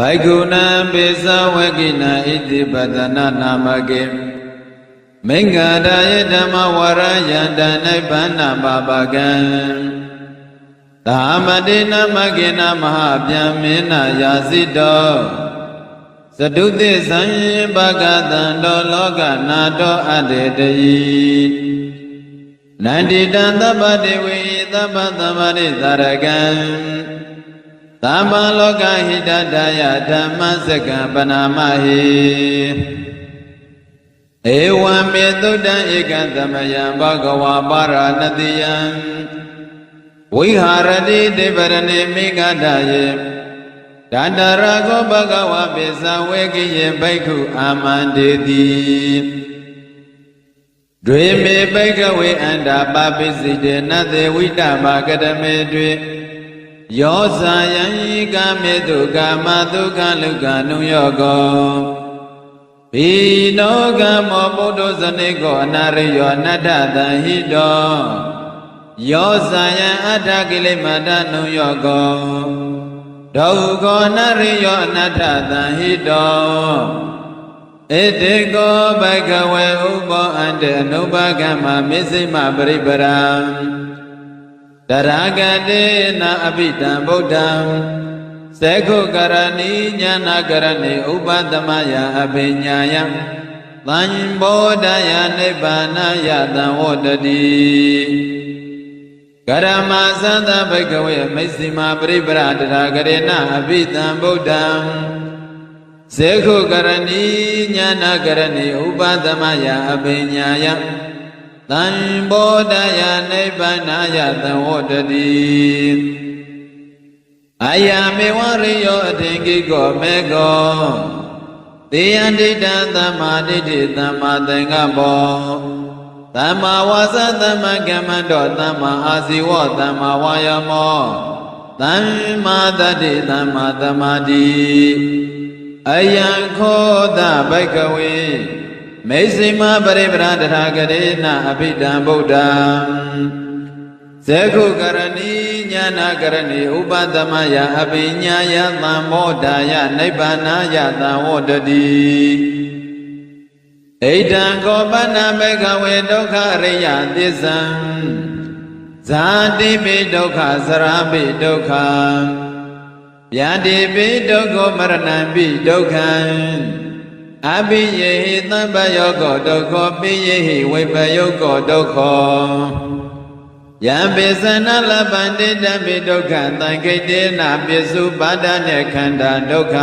ဘိက္ခုနံပိစဝကိနဣတိပဒနာနာမကေမင်္ဂဒါယဓမ္မဝရယန္တနိဗ္ဗာနပါပကံသာမတိနမကေနမဟာဗျံမေနယာစိတောသတုတိသံဘဂတံတောလောကနာတောအတ္တေတယိနန္တိတံသဗ္ဗတေဝိသဗ္ဗသမ္မာရိသရကံ သမ္မာလောကဟိတတယဓမ္မစကံပနာမဟိဧဝံမေတုတံဧကံသမယံဘဂဝါပါရဏတိယံဝိဟာရတိတေပရဏိမိဂဒယေဒန္တရာကောဘဂဝါပိသဝေကိယေဘိက္ခုအာမန္တေတိဒွေမေဘိကဝေအန္တာပပိစိတေနသေဝိတဘာကတမေတွေ ယောဇာယံဤကာမေတုကာမဒုက္ခလုကနုယောကောဘိနောကမောပုဒ္ဓဇနိကောအနာရိယောအနတ္တတံဟိတောယောဇာယံအတ္တကိလေမတနုယောကောဒုက္ခောနရိယောအနတ္ထတံဟိတောဣတိကောဘဂဝေဥပောအန္တေအနုပကမ္မမစ္စိမပရိပရံ တရာဂတေနအပိတံဗုဒ္ဓံသေခုကရဏီညာနာကရဏီဥပသမယအဘိညာယသံဘောဓယနိဗ္ဗာနယတံဝတ္တိကရမသန္တဘဂဝေမိစ္ဆိမာပရိပရတရာဂရေနအဘိတံဗုဒ္ဓံသေခုကရဏီညာနာကရဏီဥပသမယအဘိညာယ သံဘောဓယနိဗ္ဗာနယသံဝတ္တိအာယမေဝရိယောအထင်ကိကောမေကောသေယန္တိတံသမ္မာဒိဋ္ဌိသမ္မာသင်္ကပ္ပောသမ္မာဝါစာသမ္မာကမ္မန္တောသမ္မာအာဇီဝသမ္မာဝါယာမောသမ္မာတတ္တိသမ္မာသမာဓိအယံခောတဘိကဝေ မေစိမပရိပရတထာဂရေနအဘိဓမ္ဗုဒ္ဓံဇေခုကရဏီညာနာကရဏီဥပသမယအဘိညာယသံမောဒာယနိဗ္ဗာနာယသံဝတ္တိဣဒံကောပနမေခဝေဒုက္ခရိယသစ္ဆံဇာတိပိဒုက္ခသရပိဒုက္ခဗျာတိပိဒုက္ခမရဏံပိဒုက္ခံ အဘိယေဟိသဗ္ဗယောကောဒုက္ခပိယေဟိဝိပယောကောဒုက္ခယံပိသနာလပန္တိတပိဒုက္ခသံခိတေနပိစုပါဒနဲ့ခန္ဓာဒုက္ခ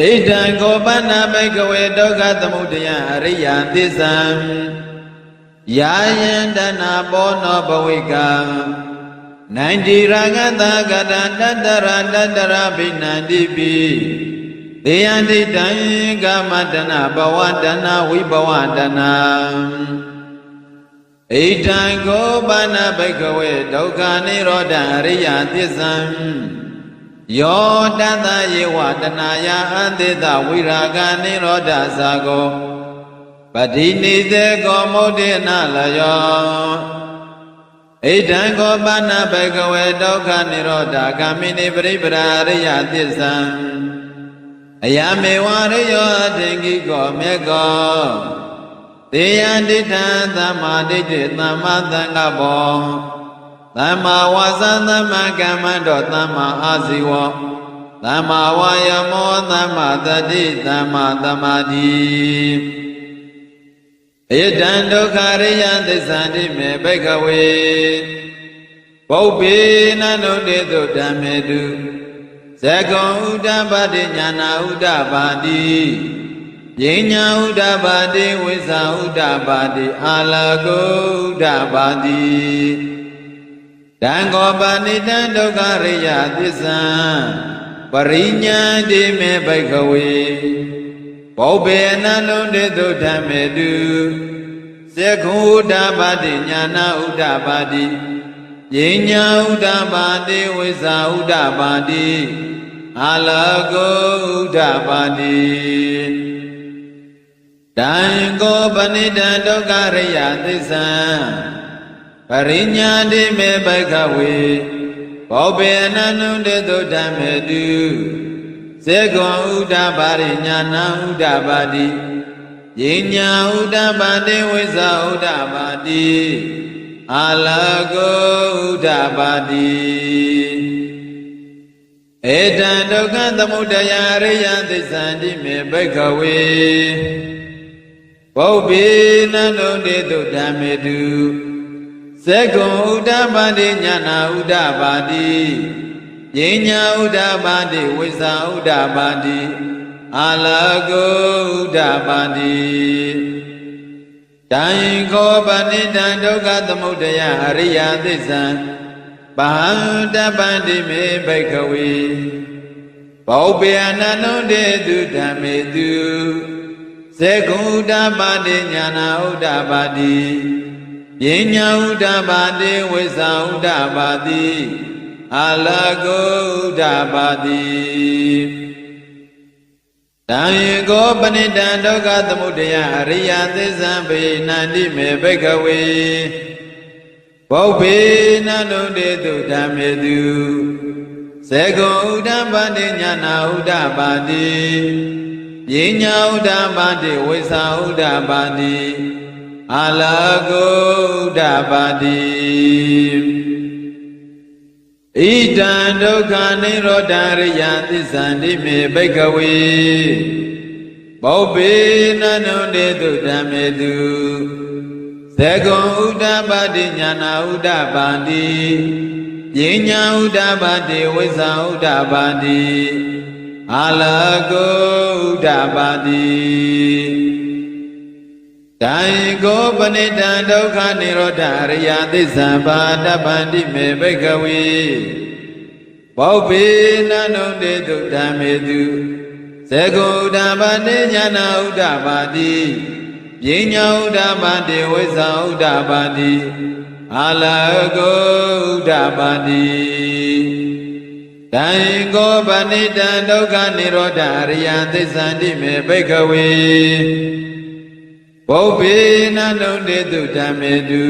ဣဒံကောပနာဘိကဝေဒုက္ခသမုဒယအရိယသစ္ဆံယာယံတနာပောနောဘဝိကနန္တိရာဂတကတတတရတတရဘိနန္တိပိ သေယန္တိတံကာမတနာဘဝတနာဝိဘဝတနာဣဒံကောပနာဘိကဝေဒုက္ခនិရောဓအရိယသစ္ဆံယောတတယေဝတနာယအသေတဝိရာဂနိရောဓဇာကောပတိနိသေကောမုဒိနလယောဣဒံကောပနာဘဂဝေဒုက္ခនិရောဓဂာမိနိပရိပရာရိယသစ္ဆံ အယမေဝရိယောအထင်ကြီးကောမေကောတေယံဒိဋ္ဌံသမ္မာဒိဋ္ဌိသမ္မာသံဃဘောသမ္မာဝါစာသမ္မာကမ္မန္တောသမ္မာအာဇီဝသမ္မာဝါယမောသမ္မာတတိသမ္မာသမာဓိဧတံဒုက္ခရိယသစ္စာတိမေဘိကဝေပုပ္ပေနန္ဒုတေတုဓမ္မေတု ဇဂံဥဒ္ဒပါတိညာနာဥဒ္ဒပါတိပညာဥဒ္ဒပါတိဝိဇာဥဒ္ဒပါတိအာလကုဥဒ္ဒပါတိတံကောပဏိတံဒုက္ခရိယသစ္စာပရိညာတိမေဘိခဝေဘောဘေအနလုံးတေတုဓမ္မေတုသေခုဥဒ္ဓပါတိညာနာဥဒ္ဓပါတိ ပညာဥဒ္ဓပါတိဝိဇာဥဒ္ဓပါတိအာလကောဥဒ္ဓပါတိတံကောပဏိတံဒုက္ခရိယသစ္စာပရိညာတိမေဘဂဝေဘောပေအနန္နုတေတုဓမ္မေတုစေကွန်ဥဒ္ဒပါရိညာဏဥဒ္ဒပါတိယိညာဥဒ္ဒပါတိဝိဇာဥဒ္ဒပါတိ အာလကောဥဒ္ဒပါတိဧတံဒုက္ခသမုဒယအရိယသစ္ဆန္တိမေဘိကဝေဘုဗ္ဗေနန္ဒုတေတုဓမ္မေတုစေကွန်ဥဒ္ဒပါတိညာနာဥဒ္ဒပါတိယိညာဥဒ္ဒပါတိဝိဇာဥဒ္ဒပါတိအာလကောဥဒ္ဒပါတိ တံခောပဏိတံဒုက္ခသမုဒယအရိယသစ္ဆံပဟံတပန္တိမေဘိကဝေဘောပေအနန္တုတေတုဓမ္မေတုစေကုဥဒ္ဒပါတိညာနာဥဒ္ဒပါတိပညာဥဒ္ဒပါတိဝိဇာဥဒ္ဒပါတိအာလကောဥဒ္ဒပါတိ တံယေကောပဏိတံဒုက္ခသမုဒယအရိယသစ္စာပေနန္တိမေဘိကဝေဘောဘေနန္ဒုတေတုဓမ္မေတုစေကောဥဒ္ဒပါတိညာနာဥဒ္ဒပါတိပညာဥဒ္ဒပါတိဝိဇာဥဒ္ဒပါတိအာလကောဥဒ္ဒပါတိ ဣဒံဒုက္ခនិရောဓရိယသစ္ဆန္တိမေဘိကဝေဘောဘေနန္ဒုတေတုဓမ္မေတုသကုံဥဒ္ဒပါတိညာနာဥဒ္ဒပါတိပညာဥဒ္ဒပါတိဝိဇာဥဒ္ဒပါတိအာလကောဥဒ္ဒပါတိ တံကိုပဏိတံဒုက္ခនិရောဓအရိယသစ္စာဘာတပန္တိမေဘိကဝေဘောဘေနန္ဒုတေတုဓမ္မေတုသေကုဥဒ္ဓပါတိညာနာဥဒ္ဓပါတိပညာဥဒ္ဓပါတိဝိဇာဥဒ္ဓပါတိအာလကောဥဒ္ဓပါတိတံကိုပဏိတံဒုက္ခនិရောဓအရိယသစ္စာတိမေဘိကဝေ ဘုဗ္ဗေနန္ဒုတေတုဓမ္မေတု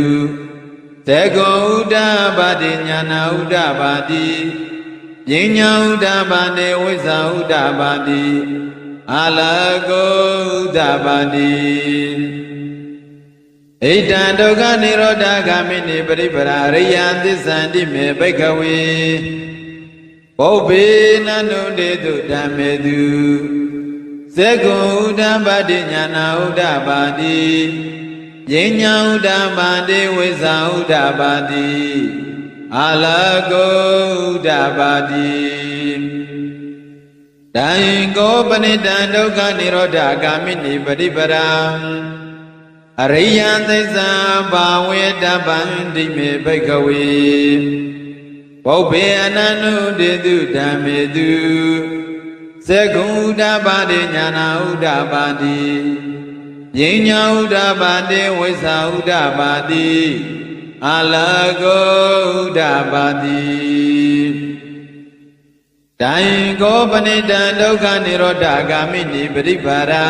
တေကောဥဒ္ဒပါတိညာနာဥဒ္ဒပါတိပညာဥဒ္ဒပါတိဝိဇာဥဒ္ဒပါတိအာလကောဥဒ္ဒပါတိဣတံဒုက္ခនិရောဓဂာမိနိပရိပရာရိယသစ္ဆန္တိမေဘိကဝေဘုဗ္ဗေနန္ဒုတေတုဓမ္မေတု သေကုဥဒ္ဓပါတိညာနာဥဒ္ဓပါတိယဉ္ညာဥဒ္ဓပါတိဝိဇာဥဒ္ဓပါတိအာလကောဥဒ္ဓပါတိတံကောပဏိတံဒုက္ခនិရောဓဂာမိနိပရိပရာအရိယသစ္စာဘာဝေတပန္တိမေဘိကဝေဘောဘေအနန္နုတေတုဓမ္မေတု သေကုဥဒ္ဓပါတိညာနာဥဒ္ဓပါတိပညာဥဒ္ဓပါတိဝိဇာဥဒ္ဓပါတိအာလကောဥဒ္ဓပါတိတံကောပဏိတံဒုက္ခនិရောဓဂာမိနိပရိပါရံ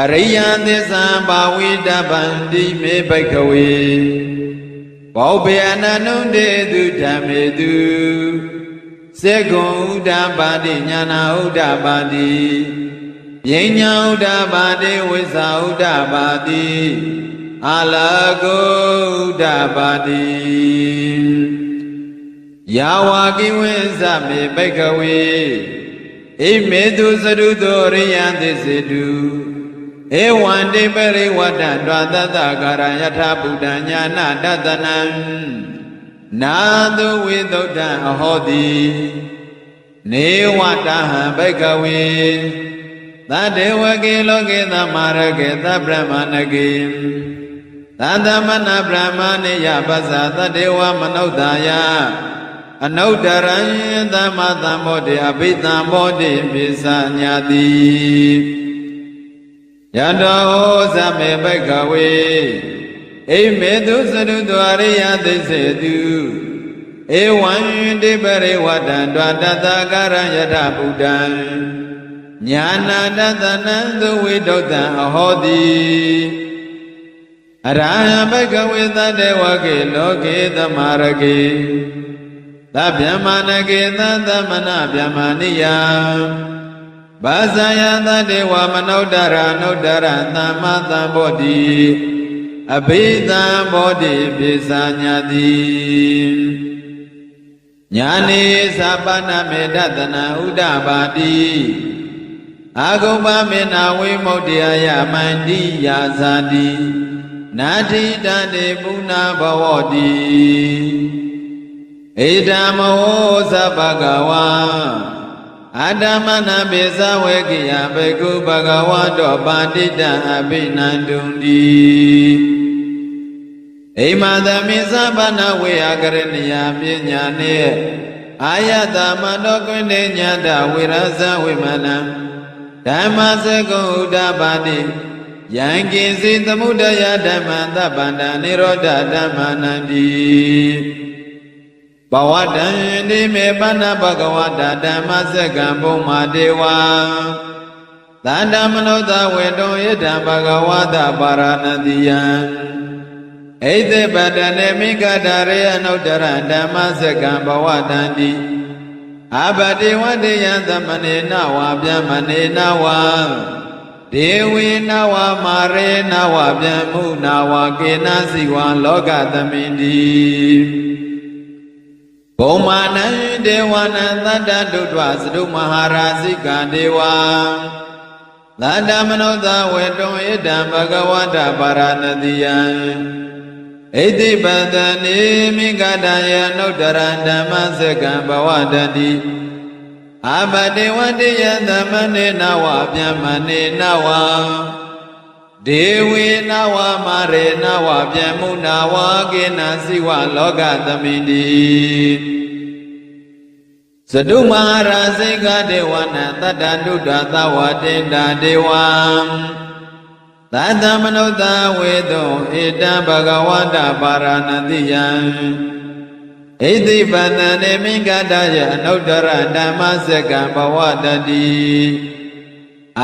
အရိယသစ္စာဘာဝိတပန္တိမေဘိကဝေဘောဘေအနန္တုတေတုဓမ္မေတု စေကုံဥဒ္ဒပါတိညာနာဥဒ္ဒပါတိပညာဥဒ္ဒပါတိဝိဇာဥဒ္ဒပါတိအာလကောဥဒ္ဒပါတိယာဝကိဝိဇမေဘိကဝေဣမေတုသရုတောရိယသစ္စေတုဧဝံတိပရိဝတ္တတွာတတ္တကာရယထာဗုဒ္ဓညာနာတတနံ နာတုဝိသုဒ္ဓအဟောတိနေဝတဟံဘိကဝေသတ္တေဝကေလောကေသမာရကေသဗ္ဗမဏကေသတ္တမနဗြဟ္မဏိယပဇာသတ္တေဝမနုဿာယအနုတ္တရံသမသံဘောတိအဘိသံဘောတိပိစညာတိယတောဇမေဘိကဝေ အိမေတုသရုတောရိယသိစေတုဧဝံတိပရိဝတ္တံတွာတတကာရယထဗုဒ္ဓံညာနာတသနံသဝိဒုတံအဟောတိအရဟံဘဂဝေသတ္တဝကေလောကေသမာရကေသဗ္ဗမနကေသသမနဗျမနိယဘာဇာယသတေဝမနုဿရနုဿရသမ္မသမ္ဗောတိ အဘိသံဘောဓိပိစာညာတိညာနေသဗ္ဗနာမေတ္တနာဥဒ္ဒပါတိအာဂုပမေနာဝိမု ക്തി ယမန္တိယာဇာတိနာတိတတေပုဏ္ဏဘဝတိဣဒံမောသဗ္ဗကဝါ အတ္တမနာပိသဝေကိယဘေကုဘဂဝတောပါတိတံအဘိနန္တုံတိအိမသမိသဗ္ဗနာဝေယကရဏီယပညာနှင့်အာယတမတောကွင်းနေညာတဝိရဇဝိမနံဓမ္မစကုဥဒ္ဒပါတိယံကိစီသမုဒယဓမ္မသဗ္ဗန္တနိရောဓဓမ္မနန္တိ ဘဝတံနိမေပဏဘဂဝတာဓမ္မစကံဘုံမာဒေဝံသန္တမနုဿဝေတောဣဒံဘဂဝတာပါရဏတိယံဣသေပတနေမိဂဒရေအနုတ္တရဓမ္မစကံဘဝတံတိအဘတိဝတေယံသမနေနဝဗျမနေနဝဒေဝေနဝမာရေနဝဗျမုနဝကေနစီဝံလောကသမိန္တိ ဘုံမာနံဒေဝနံသတ္တဒုဒ္ဓသတုမဟာရာဇိကဒေဝံသတ္တမနုဿဝေတုံဣဒံဘဂဝတပါရဏတိယံဣတိပတနေမိဂတယနုတ္တရဓမ္မစကံဘဝတတိအဘတေဝတိယသမနေနဝဗျမနေနဝ ဒေဝေနဝမာရေနဝဗျမုနာဝကေနစိဝလောကသမိတိသတုမဟာရာစိကဒေဝနာတတ္တနုဒ္ဒသဝတေန္တာဒေဝံသတ္တမနုဿဝေတောဣတံဘဂဝတပါရဏတိယံဣတိပတံနေမိဂတယအနုတ္တရဓမ္မစကံဘဝတတိ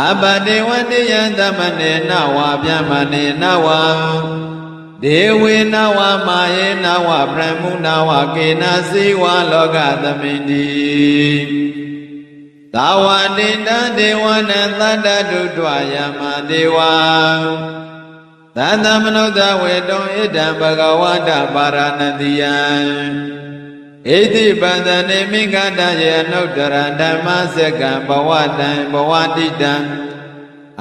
အပတေဝတိယသမနေနဝဗျမနေနဝဒေဝေနဝမာယေနဝဗြဟ္မုနဝကေနစီဝလောကသမိတိသာဝတိတံဒေဝနသတ္တတုတ္တယမဒေဝံသတ္တမနုဿဝေတုံဣဒံဘဂဝတပါရဏတိယံ ဣတိပန္တနေမိဂတယေအနုတ္တရဓမ္မစကံဘဝတံဘဝတိတံ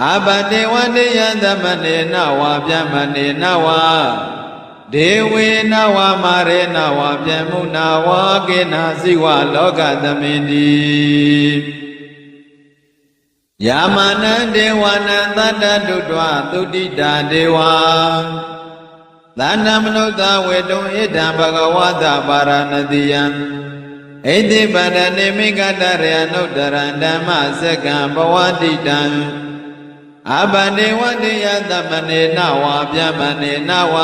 အဘတေဝတေယသမနေနဝဗျမနေနဝဒေဝေနဝမာရေနဝဗျမုနာဝကေနာစိဝလောကသမိန္တိယာမနံဒေဝနံသတ္တတုတ္တဝသုတိတာဒေဝံ သန္နမနုဿဝေတုံဣဒံဘဂဝတာပါရဏတိယံဣတိပဒနေမိကတရယနုတ္တရံဓမ္မစကံဘဝတိတံအဘနေဝတေယသမနေနဝဗျမနေနဝ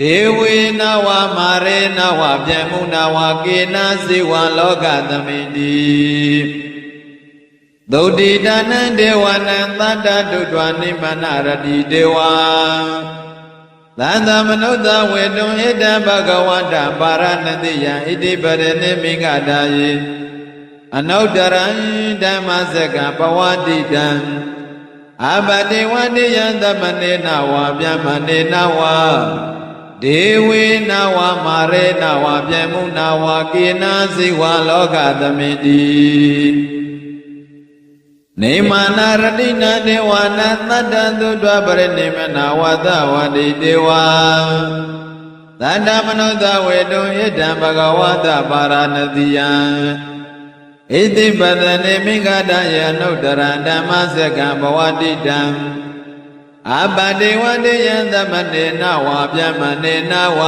ဒေဝေနဝမာရေနဝဗျမုနဝကေနစေဝလောကသမိတိသုတိတနံဒေဝနံသတ္တတုတ္တနိမနရတိဒေဝံ သန္တမနုဿဝေတုံဣတံဘဂဝတပါရဏတိယံဣတိပရဏိမိဂတာယေအနုတ္တရံဓမ္မစကဘဝတိတံအဘတိဝတိယံသမနေနဝဗျမနေနဝဒေဝေနဝမာရေနဝဗျမုနဝကေနာစိဝလောကသမိတိ နေမာနာရတိနာဒေဝနာသတ္တသုတ္တပရိနိမနာဝသဝတိဒေဝသတ္တမနုဿဝေတုံဣဒံဘဂဝတပါရဏတိယံဣတိပတနေမိဂဒယနုတ္တရဓမ္မစကံဘဝတိတံအပတိဝတိယံသမနေနဝဗျမနေနဝ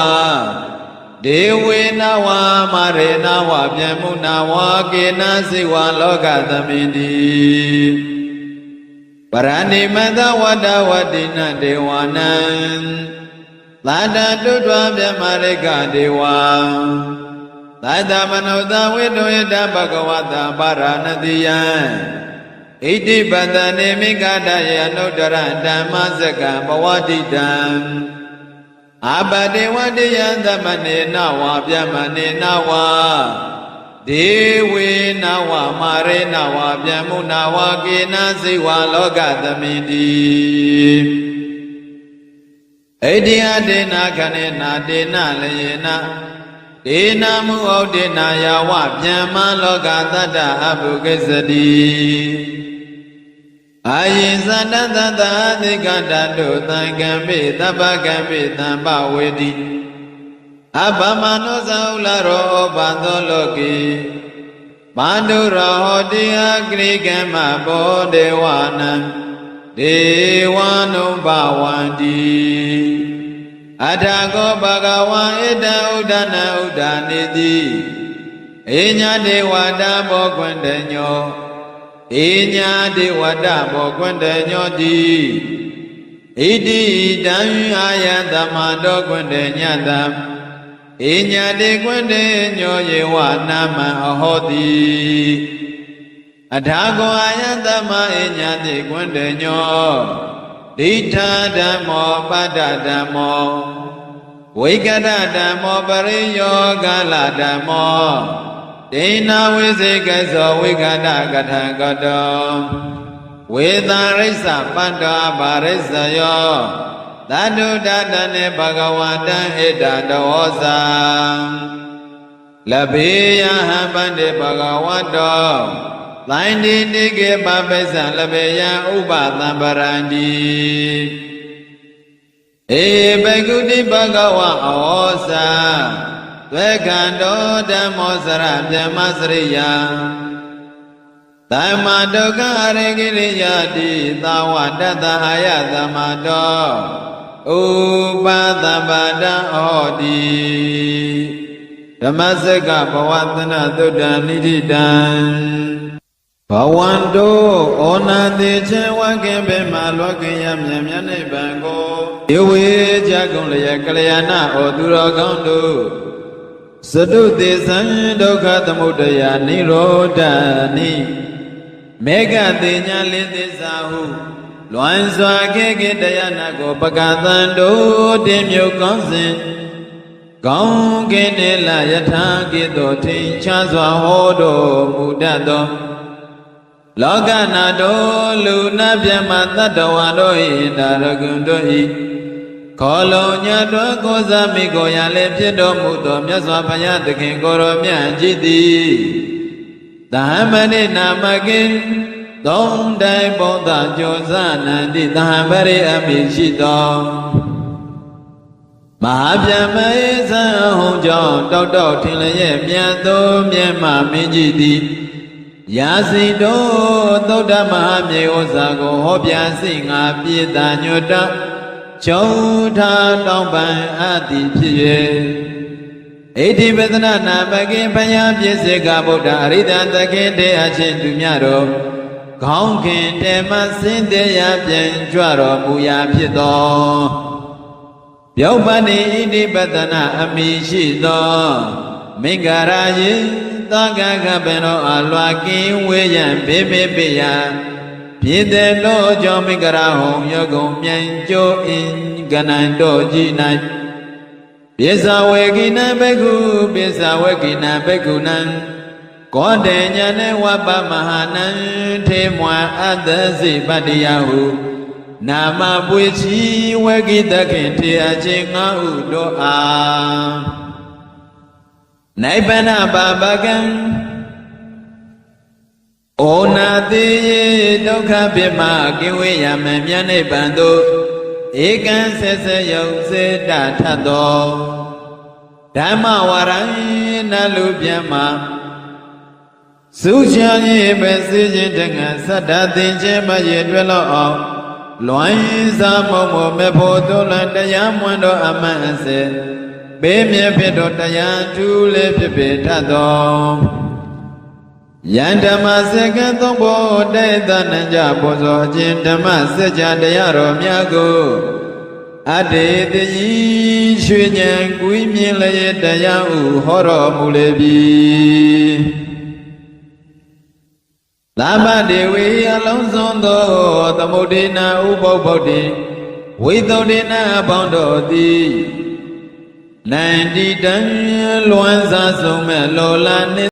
ဒေဝေနဝမာရေနဝဗျမုနဝကေနစိဝလောကသမိတိပရဏိမတဝတ္တဝတိနဒေဝနံသာတတုတွားမြမရိကဒေဝံသတ္တမနုဿဝိတုယတဘဂဝတာပါရဏတိယံဣတိပတနေမိဂဒယေအနုတ္တရဓမ္မစကံဘဝတိတံ အပတိဝတ္တယသမနေနဝဗျမနေနဝဒေဝေနဝမာရေနဝဗျမုနဝကေနစိဝလောကသမိတိဣတိယဒေနာခဏေနာဒေနာလယေနာဒေနာမုဩဒေနာယဝဗျမ္မလောကတတ္တအဘုကိစ္စတိ အာယိသတ္တတတသိကတတုသံကံပိသဗ္ဗကံပိသံပဝေတိအဘမနောဇௌလရောဩဘာသောလောကေပါန္တုရောဟောတိအဂရိကမ္မဘောဒေဝနံဒေဝနုဘဝန္တိအထာကောဘဂဝံဣတံဥဒ္ဒနာဥဒ္ဒနေတိအေညာဒေဝတာဘောကွန္တညော အေညာဒေဝတာဘောကွန္တညောတိဣတိတံအာယတမတောကွန္တညတံအေညာတေကွန္တညောယေဝနာမံအဟောတိအထာကောအာယတမအေညာတေကွန္တညောဒိဋ္ဌဓမ္မောပတ္တဓမ္မောဝိကတဓမ္မောပရိယောဂလဓမ္မော ဒိဏဝိစေကသောဝိကတကထံကတောဝေသရိစ္ဆပတ္တဘာရိစ္ဆယောသတ္တုတတနေဘဂဝတံဣဒတောဇာလဘေယဟံပန္တိဘဂဝတောလိုင်းဒီနိကေပပိစ္ဆလဘေယဥပသံပရန္တိဧဘဂုတိဘဂဝအဝောစာ သွေခန္တောဓမ္မောစရမြမစရိယသမ္မာဒုက္ခရေကိရိယာတိသာဝတတ္တအာယသမတောဥပသဗ္ဗတံဟောတိဓမ္မစကဘဝသနသုတ္တနိတိတံဘဝန္တောဩနာတိချေဝကေဘေမလောကေယမြံမြတ်နိဗ္ဗာန်ကိုဧဝေကြကုန်လျက်ကလျာဏဩသူတော်ကောင်းတို့ စတုသေသံဒုက္ခသမုဒယနိရောဓနိမေဃတေညာလင်းသစ္စာဟုလွန်စွာခေခေတရားနာကိုပကသံတို့တင်မြုပ်ကောင်းစဉ်ကောင်းကင်နေလယထာကိတောထင်ချားစွာဟောတော်မူတတ်သောလောကနာတော်လူနာမြတ်မတတ္တဝါတို့၏ဒါရဂုံတို့၏ ခေါ်လုံညတော်ကိုးစားမိကိုရလည်းဖြစ်တော်မူသောမြတ်စွာဘုရားသခင်ကိုရောမြတ်ကြည်သည်သဟမဏိနာမကိသုံးတိုင်ဘုဒ္ဓကျော်စနန္တိသဟံပရိအမိရှိသောမဟာဗျမဧသံဟုံကြောင့်တောက်တောက်ထင်လျက်မြတ်သောမြတ်မမင်းကြီးသည်ယာစီတော်သုဒ္ဓမဟာမြေဥစ္စာကိုဟောပြစိငါပြေတာညွတ်တ ကျုံထားတောင်းပန်အပ်သည်ဖြစ်၍ဣတိပဒနာနာပကိဘယပြည့်စေကဗုဒ္ဓအရိဒသခင်တေအချင်းသူမြတော်ခေါင်းခင်တေမစင်တရားပြန်ကြွတော်မူရာဖြစ်သောပြောပဏိဣတိပဒနာအမိရှိသောမင်္ဂရာယေသောကကပင်တော်အလွာကင်းဝေးရန်ဘေဘေပိယ ပြေတဲ့လို့ကြောင့်မင်္ဂရာဟုံယောကုံမြန်ကြိုးအင်းကနန်တော်ကြည်၌ပိဿဝေကိနဘေကုပိဿဝေကိနဘေကုနံကောတေညာနေဝပမဟာနံထေမွာအတ္တစိပတ္တိယဟုနာမပွေချီဝေကိတခင်ထေအချင်းငါဟုတို့အားနိဗ္ဗာန်ပါပကံ ဩနာတိယေဒုက္ခပိမကင်းဝေးရမမြတ်နိဗ္ဗာန်သို့ဧကံဆက်ဆက်ယုံစေတထသောဓမ္မဝရံနလူပြမစုချာရေးပဲစေခြင်းတငါသတ္တသင်ခြင်းမရေတွက်လောက်အောင်လွန်စားမုံမမေဖို့သွလတရားမွန်းတော်အမှန်အစေဘေးမြဖြစ်တော်တရားထူးလေးဖြစ်ပေထသော ယန္ဓမ္မစကံသုံးဖို့တေသနံကြဘောဇောအချင်းဓမ္မစัจ जा တရားတော်များကိုအတေတည်ရွှေဉဏ်ကွီးမြင်လျက်တရားဥဟောတော်မူလေပြီလာမတေဝေအလုံးစုံသောသမုဒိနာဥပုပ္ပုဒ္ဓေဝိသုဒ္ဓေနာအပေါင်းတို့သည်နိုင်တိတံလွမ်းစားဆုံးမဲ့လောလာနှင့်